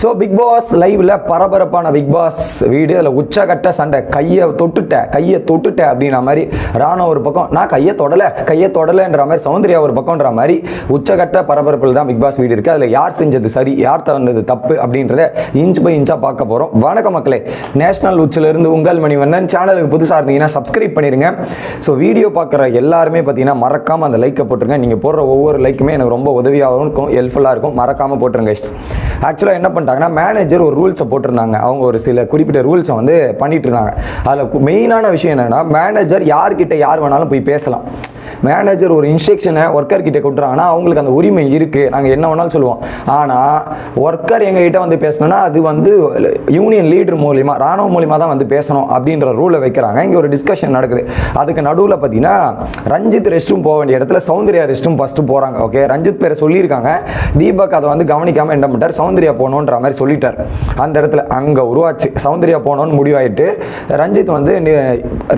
So big pass லைவ்ல பரபரப்பான big pass வீடு. அதில் உச்சகட்ட சண்டை. கையை தொட்டுட்ட கையை தொட்டுட்ட அப்படின்ற மாதிரி ராணா ஒரு பக்கம். நான் கையை தொடலை கையை தொடலைன்ற மாதிரி சௌந்தர்யா ஒரு பக்கம்ன்ற மாதிரி உச்சகட்ட பரபரப்பில் தான் பிக் பாஸ் வீடு இருக்கு. அதில் யார் செஞ்சது சரி யார் தவறுனது தப்பு அப்படின்றத இன்ச் பை இன்ச்சாக பார்க்க போகிறோம் வணக்கம் மக்களே. நேஷனல் உச்சிலிருந்து உங்கள் மணிவண்ணன். சேனலுக்கு புதுசாக இருந்தீங்கன்னா சப்ஸ்கிரைப் பண்ணிடுங்க ஸோ வீடியோ பார்க்குற எல்லாருமே பார்த்தீங்கன்னா மறக்காமல் அந்த லைக்கை போட்டுருங்க. நீங்கள் போடுற ஒவ்வொரு லைக்குமே எனக்கு ரொம்ப உதவியாகவும் இருக்கும் ஹெல்ப்ஃபுல்லாக இருக்கும். மறக்காமல் போட்டுருங்க ஆக்சுவலாக என்ன பண்ணிட்டாங்கன்னா மேனேஜர் ஒரு ரூல்ஸை போட்டிருந்தாங்க. அவங்க ஒரு சில குறிப்பிட்ட ரூல்ஸை வந்து பண்ணிட்டு இருந்தாங்க அதில் மெயினான விஷயம் என்னன்னா மேனேஜர் யார்கிட்ட யார் வேணாலும் போய் பேசலாம். மேனேஜர் ஒரு இன்ஸ்ட்ரக்ஷனை ஒர்க்கர் கிட்ட கொடுத்துறாங்கன்னா அவங்களுக்கு அந்த உரிமை இருக்குது நாங்கள் என்ன வேணாலும் சொல்லுவோம். ஆனால் ஒர்க்கர் எங்ககிட்ட வந்து பேசணும்னா அது வந்து யூனியன் லீடர் மூலிமா ராணுவ மூலிமா தான் வந்து பேசணும் அப்படின்ற ரூலை வைக்கிறாங்க. இங்கே ஒரு டிஸ்கஷன் நடக்குது. அதுக்கு நடுவில் பார்த்தீங்கன்னா ரஞ்சித் ரெஸ்ட் ரூம் போக வேண்டிய இடத்துல சௌந்தர்யா ரெஸ்ட் ரூம் ஃபஸ்ட்டு போகிறாங்க ஓகே ரஞ்சித் பேரை சொல்லியிருக்காங்க. தீபக் அதை வந்து கவனிக்காமல் என்ன பண்ணிட்டார்? சௌந்தர்யா போகணுன்ற மாதிரி சொல்லிட்டார். அந்த இடத்துல அங்கே உருவாச்சு. சௌந்தர்யா போனோன்னு முடிவாயிட்டு ரஞ்சித் வந்து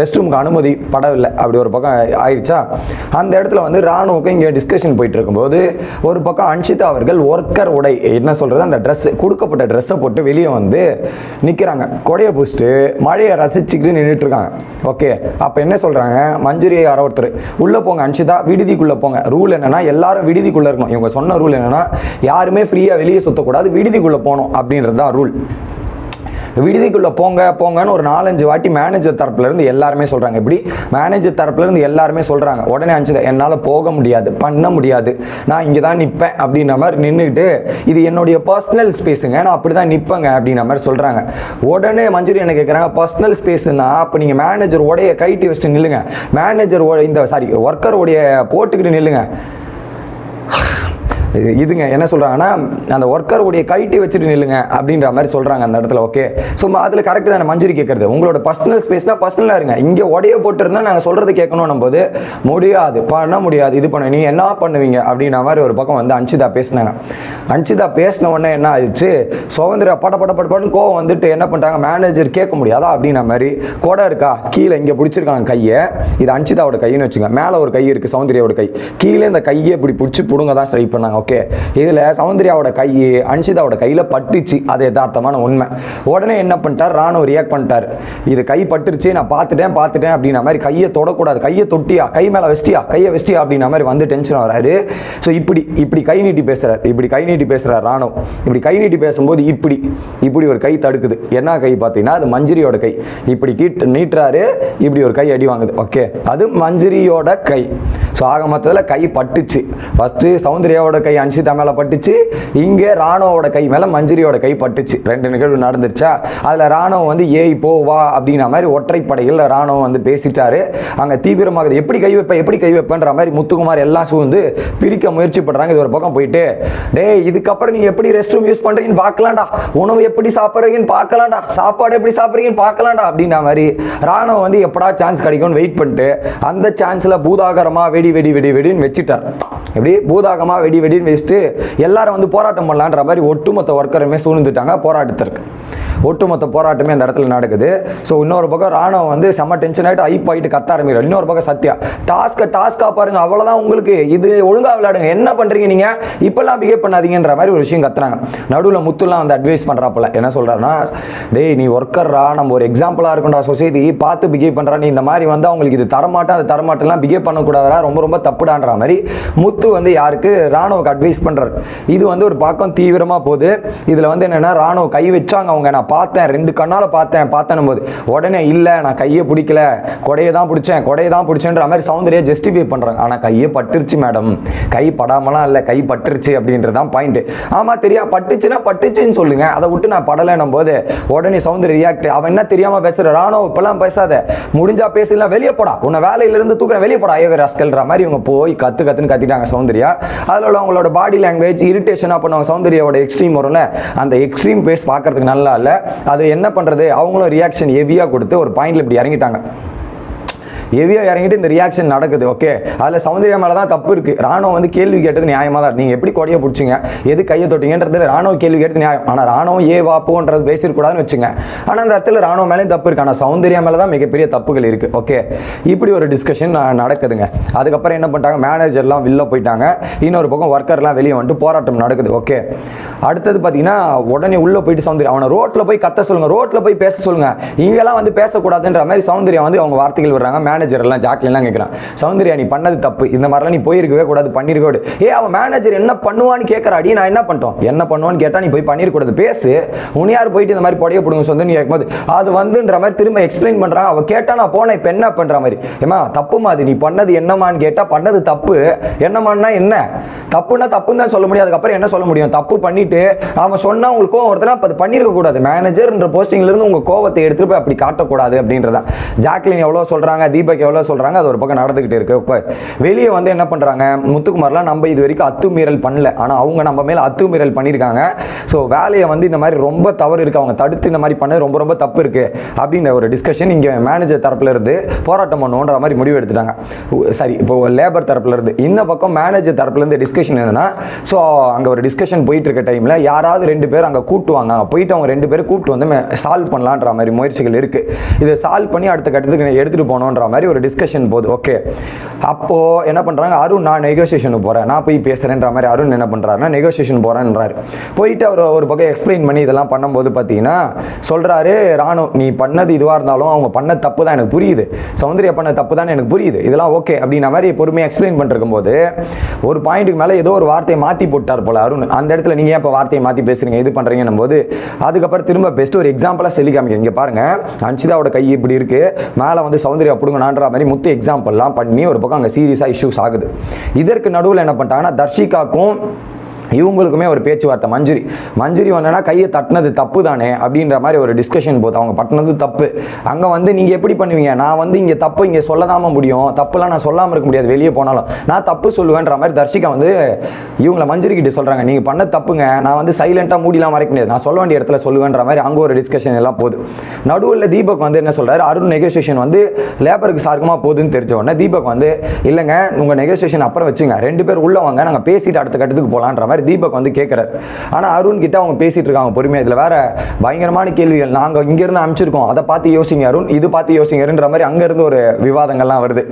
ரெஸ்ட் ரூமுக்கு அனுமதி படவில்லை. அப்படி ஒரு பக்கம் ஆயிடுச்சா? அந்த இடத்துல வந்து ராணுவுக்கு இங்கே டிஸ்கஷன் போயிட்டு இருக்கும்போது ஒரு பக்கம் அன்ஷிதா அவர்கள் ஒர்க்கர் உடை என்ன சொல்கிறது அந்த ட்ரெஸ் கொடுக்கப்பட்ட ட்ரெஸ்ஸை போட்டு வெளியே வந்து நிற்கிறாங்க கொடையை பூசிட்டு மழையை ரசிச்சுக்கிட்டு நின்றுட்டு இருக்காங்க. ஓகே அப்போ என்ன சொல்கிறாங்க மஞ்சுரி யாரோ ஒருத்தர் உள்ளே போங்க அன்ஷிதா விடுதிக்குள்ளே போங்க. ரூல் என்னென்னா எல்லாரும் விடுதிக்குள்ளே இருக்கணும். இவங்க சொன்ன ரூல் என்னன்னா யாருமே ஃப்ரீயாக வெளியே சுற்றக்கூடாது விடுதிக்குள்ளே போகணும் போகணும் அப்படின்றது தான் ரூல் விடுதிக்குள்ளே போங்க போங்கன்னு ஒரு நாலஞ்சு வாட்டி மேனேஜர் தரப்புலேருந்து எல்லாருமே சொல்கிறாங்க இப்படி மேனேஜர் தரப்புலேருந்து எல்லாருமே சொல்கிறாங்க உடனே அஞ்சு என்னால் போக முடியாது பண்ண முடியாது. நான் இங்கே தான் நிற்பேன் அப்படின்ற மாதிரி நின்றுட்டு இது என்னுடைய பர்சனல் ஸ்பேஸுங்க நான் அப்படி தான் நிற்பேங்க அப்படின்ற மாதிரி சொல்கிறாங்க உடனே மஞ்சுரி என்ன கேட்குறாங்க பர்சனல் ஸ்பேஸ்னா அப்போ நீங்கள் மேனேஜர் உடைய கைட்டி வச்சுட்டு நில்லுங்க. மேனேஜர் இந்த சாரி ஒர்க்கர் உடைய போட்டுக்கிட்டு நில்லுங்க. இதுங்க என்ன சொல்கிறாங்கன்னா அந்த ஒர்க்கருடைய கைட்டி வச்சுட்டு நில்லுங்க அப்படின்ற மாதிரி சொல்கிறாங்க அந்த இடத்துல ஓகே ஸோ அதில் கரெக்ட் தானே மஞ்சுரி கேட்கறது உங்களோட பர்சனல் ஸ்பேஸ்னால் பர்சனலாக இருங்க. இங்கே உடைய போட்டிருந்தா நாங்கள் சொல்கிறது கேட்கணும் போது முடியாது பண்ண முடியாது இது பண்ண நீ என்ன பண்ணுவீங்க? அப்படின்ற மாதிரி ஒரு பக்கம் வந்து அன்ஷிதா பேசினாங்க. அன்ஷிதா பேசின உடனே என்ன ஆயிடுச்சு? சுதந்திர பட பட படப்படன்னு கோவம் வந்துட்டு என்ன பண்ணுறாங்க மேனேஜர் கேட்க முடியாதா அப்படின்ற மாதிரி கொடை இருக்கா? கீழே இங்கே பிடிச்சிருக்காங்க கையை. இது அன்ஷிதாவோட கைன்னு வச்சுங்க மேலே ஒரு கை இருக்குது சௌந்தர்யாவோட கை. கீழே இந்த கையை இப்படி பிடிச்சி பிடுங்க தான் ட்ரை பண்ணாங்க. ஓகே இதில் சௌந்தர்யாவோட கை அன்ஷிதாவோட கையில் பட்டுச்சு. அது யதார்த்தமான உண்மை. உடனே என்ன பண்ணிட்டார்? ராணுவ ரியாக்ட் பண்ணிட்டார். இது கை பட்டுருச்சு நான் பார்த்துட்டேன் பார்த்துட்டேன் அப்படின்ற மாதிரி கையை தொடக்கூடாது. கையை தொட்டியா? கை மேலே வெஸ்டியா கையை வெஸ்டியா அப்படின்ற மாதிரி வந்து டென்ஷன் வராரு. ஸோ இப்படி இப்படி கை நீட்டி பேசுகிறார் இப்படி கை நீட்டி பேசுகிறார் ராணுவ இப்படி கை நீட்டி பேசும்போது இப்படி இப்படி ஒரு கை தடுக்குது. என்ன கை பார்த்தீங்கன்னா அது மஞ்சிரியோட கை. இப்படி கீட் நீட்டுறாரு இப்படி ஒரு கை அடி வாங்குது. ஓகே அது மஞ்சிரியோட கை. ஸோ ஆக மொத்தத்தில் கை பட்டுச்சு. ஃபஸ்ட்டு சௌந்தர்யாவோட கை அன்ஷிதா மேலே பட்டுச்சு. இங்கே ராணுவோட கை மேலே மஞ்சிரியோட கை பட்டுச்சு. ரெண்டு நிகழ்வு நடந்துருச்சா? அதில் ராணுவம் வந்து ஏய் போ வா அப்படின்ற மாதிரி ஒற்றைப்படையில் ராணுவம் வந்து பேசிட்டாரு. அங்கே தீவிரமாக எப்படி கை வைப்பேன் எப்படி கை வைப்பேன்ற மாதிரி முத்துக்குமார் எல்லாம் சூழ்ந்து பிரிக்க முயற்சி பண்ணுறாங்க இது ஒரு பக்கம் போயிட்டு டே இதுக்கப்புறம் நீங்கள் எப்படி ரெஸ்ட் ரூம் யூஸ் பண்ணுறீங்கன்னு பார்க்கலாம்டா. உணவு எப்படி சாப்பிட்றீங்கன்னு பார்க்கலாம்டா. சாப்பாடு எப்படி சாப்பிட்றீங்கன்னு பார்க்கலாம்டா அப்படின்ற மாதிரி ராணுவம் வந்து எப்படா சான்ஸ் கிடைக்கும்னு வெயிட் பண்ணிட்டு அந்த சான்ஸில் பூதாகரமாக வெடி வெடி வெடி வெடின்னு வச்சுட்டார் இப்படி பூதாகமா வெடி வெடின்னு வச்சுட்டு எல்லாரும் வந்து போராட்டம் பண்ணலான்ற மாதிரி ஒட்டுமொத்த ஒர்க்கருமே சூழ்ந்துட்டாங்க போராட்டத்திற்கு. ஒட்டுமொத்த போராட்டமே அந்த இடத்துல நடக்குது. ஸோ இன்னொரு பக்கம் ராணுவம் வந்து செம்ம டென்ஷன் ஆகிட்டு ஐப் ஆகிட்டு கத்த ஆரம்பிக்கிறார். இன்னொரு பக்கம் சத்யா. டாஸ்க்கை டாஸ்க்காக பாருங்க அவ்வளோதான் உங்களுக்கு. இது ஒழுங்கா விளையாடுங்க. என்ன பண்றீங்க நீங்க? இப்பெல்லாம் பிஹேவ் பண்ணாதீங்கன்ற மாதிரி ஒரு விஷயம் கத்துறாங்க. நடுவில் முத்துலாம் வந்து அட்வைஸ் பண்றாப்புல. என்ன சொல்றாருன்னா டேய் நீ ஒர்க்கர்ரா நம்ம ஒரு எக்ஸாம்பிளா இருக்கும்டா சொசைட்டி பார்த்து பிஹேவ் பண்ணுறா நீ இந்த மாதிரி வந்து அவங்களுக்கு இது தரமாட்டேன். அது தரமாட்டேன்லாம் பிஹேவ் பண்ணக்கூடாதா ரொம்ப ரொம்ப தப்புடான்ற மாதிரி முத்து வந்து யாருக்கு? ராணுவக்கு அட்வைஸ் பண்றாரு. இது வந்து ஒரு பக்கம் தீவிரமா போகுது. இதுல வந்து என்னென்னா ராணுவ கை வச்சாங்க அவங்க. நான் பார்த்தேன் ரெண்டு கண்ணால் பார்த்தேன் பார்த்தேன் போது உடனே இல்லை நான் கையை பிடிக்கல கொடையை தான் பிடிச்சேன் கொடையை தான் பிடிச்சேன்ற மாதிரி சௌந்தர்யா ஜஸ்டிஃபை பண்ணுறாங்க ஆனால் கையை பட்டுருச்சு மேடம் கை படாமலாம் இல்லை கை பட்டுருச்சு அப்படின்றதான் பாயிண்ட் ஆமாம் தெரியா பட்டுச்சுன்னா பட்டுச்சுன்னு சொல்லுங்க. அதை விட்டு நான் படலைன்னும் போது உடனே சௌந்தர்யா ரியாக்ட் அவன் என்ன தெரியாமல் பேசுகிற ராணுவ இப்பெல்லாம் பேசாத. முடிஞ்சா பேசலாம் வெளியே போடா. உன்னை வேலையிலேருந்து தூக்குற வெளியே போடா ஐயோ ராஸ்கல்ன்ற மாதிரி இவங்க போய் கற்று கற்றுன்னு கத்திட்டாங்க சௌந்தர்யா. அதில் உள்ள அவங்களோட பாடி லாங்குவேஜ் இரிட்டேஷனாக பண்ணுவாங்க சௌந்தர்யாவோட எக்ஸ்ட்ரீம் வரும்ல அந்த எக்ஸ்ட்ரீம் பேஸ் பார்க்கறதுக்கு நல்லா இல்லை. அது என்ன பண்றது? அவங்களும் ரியாக்ஷன் ஹெவியாக கொடுத்து ஒரு பாயிண்ட்ல இப்படி இறங்கிட்டாங்க. ஹெவியாக இறங்கிட்டு இந்த ரியாக்ஷன் நடக்குது ஓகே அதில் சௌந்தர்யா மேலே தான் தப்பு இருக்குது ராணுவம் வந்து கேள்வி கேட்டது நியாயமாக தான். நீங்கள் எப்படி கொடையை பிடிச்சிங்க? எது கையை தொட்டிங்கன்றது ராணுவ கேள்வி கேட்டது நியாயம். ஆனால் ராணுவம் ஏ வாப்போன்றது பேசியிருக்கூடாதுன்னு வச்சுங்க. ஆனால் அந்த இடத்துல ராணுவம் மேலேயும் தப்பு இருக்குது ஆனால் சௌந்தர்யா மேலே தான் மிகப்பெரிய தப்புகள் இருக்குது ஓகே இப்படி ஒரு டிஸ்கஷன் நடக்குதுங்க. அதுக்கப்புறம் என்ன பண்ணிட்டாங்க? மேனேஜர்லாம் வெளில போயிட்டாங்க. இன்னொரு பக்கம் ஒர்க்கர்லாம் வெளியே வந்துட்டு போராட்டம் நடக்குது ஓகே அடுத்தது பார்த்தீங்கன்னா உடனே உள்ளே போயிட்டு சௌந்தர்யா அவனை ரோட்டில் போய் கத்த சொல்லுங்கள் ரோட்டில் போய் பேச சொல்லுங்கள் இங்கெல்லாம் வந்து பேசக்கூடாதுன்ற மாதிரி சௌந்தர்யா வந்து அவங்க வார்த்தைகள் விடுறாங்க. வர்றாங்க மேனேஜர் எல்லாம் ஜாக்லின்லாம் கேட்குறான்? சௌந்தர்யா நீ பண்ணது தப்பு. இந்த மாதிரிலாம் நீ போயிருக்கவே கூடாது பண்ணிருக்க ஏ அவன் மேனேஜர் என்ன பண்ணுவான்னு கேட்குறாடி நான் என்ன பண்ணிட்டோம்? என்ன பண்ணுவான்னு கேட்டால் நீ போய் பண்ணிருக்கூடாது பேசு. உனியார் போயிட்டு இந்த மாதிரி புடைய பிடுங்க சொந்தன்னு கேட்கும்போது அது வந்துன்ற மாதிரி திரும்ப எக்ஸ்பிளைன் பண்ணுறான் அவன் கேட்டால் நான் போனேன் இப்போ என்ன பண்ணுற மாதிரி? ஏமா தப்புமா அது. நீ பண்ணது என்னமான்னு கேட்டால் பண்ணது தப்பு. என்னமான்னா என்ன? தப்புன்னா தப்புன்னு தான் சொல்ல முடியும். அதுக்கப்புறம் என்ன சொல்ல முடியும்? தப்பு பண்ணிட்டு அவன் சொன்னா உங்களுக்கு கோவம் ஒருத்தனா அது பண்ணியிருக்க கூடாது. மேனேஜர்ன்ற போஸ்டிங்ல இருந்து உங்க கோவத்தை எடுத்துட்டு போய் அப்படி காட்டக்கூடாது அப்படின்றதான். ஜாக்லின் எவ்வளோ சொல்றாங்க தீபக் எவ்வளோ சொல்கிறாங்க அது ஒரு பக்கம் நடந்துக்கிட்டு இருக்கு. வெளியே வந்து என்ன பண்ணுறாங்க முத்துக்குமார்லாம் நம்ம இது வரைக்கும் அத்துமீறல் பண்ணல. ஆனால் அவங்க நம்ம மேலே அத்துமீறல் பண்ணியிருக்காங்க. ஸோ வேலையை வந்து இந்த மாதிரி ரொம்ப தவறு இருக்குது அவங்க தடுத்து இந்த மாதிரி பண்ணது ரொம்ப ரொம்ப தப்பு இருக்குது அப்படின்ற ஒரு டிஸ்கஷன் இங்கே மேனேஜர் தரப்பில் இருந்து போராட்டம் பண்ணுன்ற மாதிரி முடிவு எடுத்துட்டாங்க. சரி இப்போ லேபர் தரப்பில் இருந்து. இந்த பக்கம் மேனேஜர் தரப்புலேருந்து டிஸ்கஷன் என்னென்னா ஸோ அங்கே ஒரு டிஸ்கஷன் போயிட்டு இருக்க டைமில் யாராவது ரெண்டு பேர் அங்கே கூட்டுவாங்க அங்கே போயிட்டு அவங்க ரெண்டு பேரும் கூப்பிட்டு வந்து சால்வ் பண்ணலான்ற மாதிரி முயற்சிகள் இருக்குது இதை சால்வ் பண்ணி அடுத்த கட்டத்துக்கு எடுத்துகிட்டு போகணுன்ற மாதிரி மாதிரி ஒரு டிஸ்கஷன் போகுது ஓகே அப்போது என்ன பண்ணுறாங்க அருண் நான் நெகோசியேஷனுக்கு போகிறேன் நான் போய் பேசுகிறேன்ற மாதிரி அருண் என்ன பண்றாருன்னா நெகோசியேஷன் போகிறேன்றாரு போயிட்டு அவர் ஒரு பக்கம் எக்ஸ்பிளைன் பண்ணி இதெல்லாம் பண்ணும்போது பார்த்தீங்கன்னா சொல்கிறாரு ராணு நீ பண்ணது இதுவாக இருந்தாலும் அவங்க பண்ண தப்பு தான் எனக்கு புரியுது. சௌந்தர்யா பண்ண தப்பு தான் எனக்கு புரியுது. இதெல்லாம் ஓகே அப்படின்ற மாதிரி பொறுமையாக எக்ஸ்பிளைன் பண்ணிருக்கும் போது ஒரு பாயிண்ட்டுக்கு மேலே ஏதோ ஒரு வார்த்தையை மாற்றி போட்டார் போல அருண். அந்த இடத்துல நீங்கள் ஏன் இப்போ வார்த்தையை மாற்றி பேசுகிறீங்க இது பண்ணுறீங்கன்னும் போது அதுக்கப்புறம் திரும்ப பெஸ்ட் ஒரு எக்ஸாம்பிளாக சொல்லி காமிக்க இங்கே பாருங்கள் அன்சிதாவோட கை இப்படி இருக்குது மேலே வந்து சௌந்தர்யா பிடுங்க பிடுங்கனான்ற மாதிரி முத்து எக்ஸாம்பிள்லாம் பண்ணி ஒரு பக்கம் அங்கே சீரியஸாக இஷ்யூஸ் ஆகுது. இதற்கு நடுவில் என்ன பண்ணிட்டாங்கன்னா தர்ஷிகாக்கும் இவங்களுக்குமே ஒரு பேச்சுவார்த்தை. மஞ்சுரி. மஞ்சுரி வந்தனா கையை தட்டினது தப்பு தானே அப்படின்ற மாதிரி ஒரு டிஸ்கஷன் போகுது அவங்க பட்டினது தப்பு. அங்கே வந்து நீங்கள் எப்படி பண்ணுவீங்க? நான் வந்து இங்கே தப்பு இங்கே சொல்லதாம முடியும். தப்புலாம் நான் சொல்லாமல் இருக்க முடியாது வெளியே போனாலும். நான் தப்பு சொல்லுவேன்ற மாதிரி தர்ஷிகா வந்து இவங்கள மஞ்சுரி கிட்ட சொல்கிறாங்க நீங்கள் பண்ண தப்புங்க. நான் வந்து சைலண்ட்டாக மூடிலாம் மறைக்க முடியாது. நான் சொல்ல வேண்டிய இடத்துல சொல்லுவேன்ற மாதிரி அங்கே ஒரு டிஸ்கஷன் எல்லாம் போகுது. நடுவில் தீபக் வந்து என்ன சொல்கிறாரு அருண் நெகோசியேஷன் வந்து லேபருக்கு சார்க்கமாக போகுதுன்னு தெரிஞ்ச உடனே தீபக் வந்து இல்லைங்க உங்கள் நெகோசியேஷன் அப்புறம் வச்சுங்க. ரெண்டு பேர் உள்ளவங்க நாங்கள் பேசிட்டு அடுத்த கட்டத்துக்கு போகலான்ற மாதிரி தீபக் வந்து கேட்குறாரு ஆனால் அருண் கிட்ட அவங்க பேசிட்டு இருக்காங்க பொறுமையாக இதில் வேற பயங்கரமான கேள்விகள். நாங்கள் இங்கேருந்து அனுப்பிச்சிருக்கோம் அதை பார்த்து யோசிங்க அருண். இது பார்த்து யோசிங்கன்ற மாதிரி அங்கேருந்து ஒரு விவாதங்கள்லாம் வருது.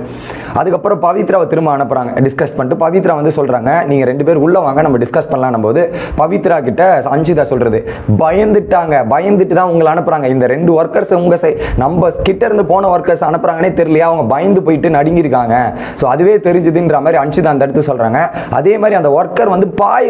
அதுக்கப்புறம் பவித்ராவை திரும்ப அனுப்புறாங்க. டிஸ்கஸ் பண்ணிட்டு பவித்ரா வந்து சொல்றாங்க நீங்க ரெண்டு பேர் உள்ள வாங்க நம்ம டிஸ்கஸ் பண்ணலாம் போது பவித்ரா கிட்ட அஞ்சிதா சொல்றது. பயந்துட்டாங்க. பயந்துட்டு தான் உங்களை அனுப்புறாங்க. இந்த ரெண்டு ஒர்க்கர்ஸ் உங்க சை நம்ம கிட்ட இருந்து போன ஒர்க்கர்ஸ் அனுப்புறாங்கன்னே தெரியலையா? அவங்க பயந்து போயிட்டு நடுங்கியிருக்காங்க. ஸோ அதுவே தெரிஞ்சுதுன்ற மாதிரி அஞ்சிதா அந்த இடத்து சொல்றாங்க. அதே மாதிரி அந்த ஒர்க்கர் வந்து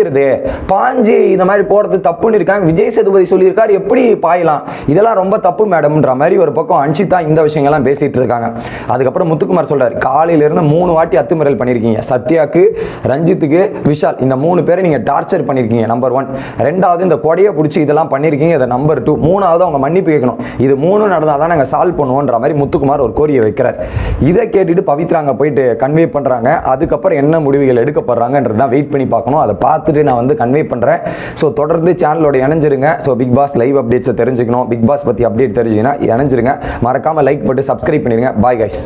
பாயிருது பாஞ்சு இந்த மாதிரி போறது தப்புன்னு இருக்காங்க. விஜய் சேதுபதி சொல்லியிருக்காரு எப்படி பாயலாம்? இதெல்லாம் ரொம்ப தப்பு மேடம்ன்ற மாதிரி ஒரு பக்கம் அன்சிதா இந்த விஷயங்கள்லாம் பேசிட்டு இருக்காங்க. அதுக்கப்புறம் முத்துக்குமார் சொல்றாரு காலையில இருந்து மூணு வாட்டி அத்துமீறல் பண்ணியிருக்கீங்க. சத்யாக்கு ரஞ்சித்துக்கு விஷால் இந்த மூணு பேரை நீங்க டார்ச்சர் பண்ணியிருக்கீங்க நம்பர் ஒன் ரெண்டாவது இந்த கொடையை பிடிச்சி இதெல்லாம் பண்ணியிருக்கீங்க இதை நம்பர் டூ மூணாவது அவங்க மன்னிப்பு கேட்கணும். இது மூணு நடந்தால் தான் நாங்கள் சால்வ் பண்ணுவோன்ற மாதிரி முத்துக்குமார் ஒரு கோரியை வைக்கிறார். இதை கேட்டுட்டு பவித்ராங்க போயிட்டு கன்வே பண்றாங்க. அதுக்கப்புறம் என்ன முடிவுகள் எடுக்கப்படுறாங்கன்றது தான் வெயிட் பண்ணி பார்க்கணும். அதை பார்த்துட்டு நான் வந்து கன்வே பண்ணுறேன் ஸோ தொடர்ந்து சேனலோட இணைஞ்சிருங்க. ஸோ பிக் பாஸ் லைவ் அப்டேட்ஸை தெரிஞ்சுக்கணும். பிக் பாஸ் பத்தி அப்டேட் தெரிஞ்சுக்கணும் இணைஞ்சிருங்க. மறக்காம லைக் போட்டு சப்ஸ்கிரைப் பண்ணிடுங்க. Bye guys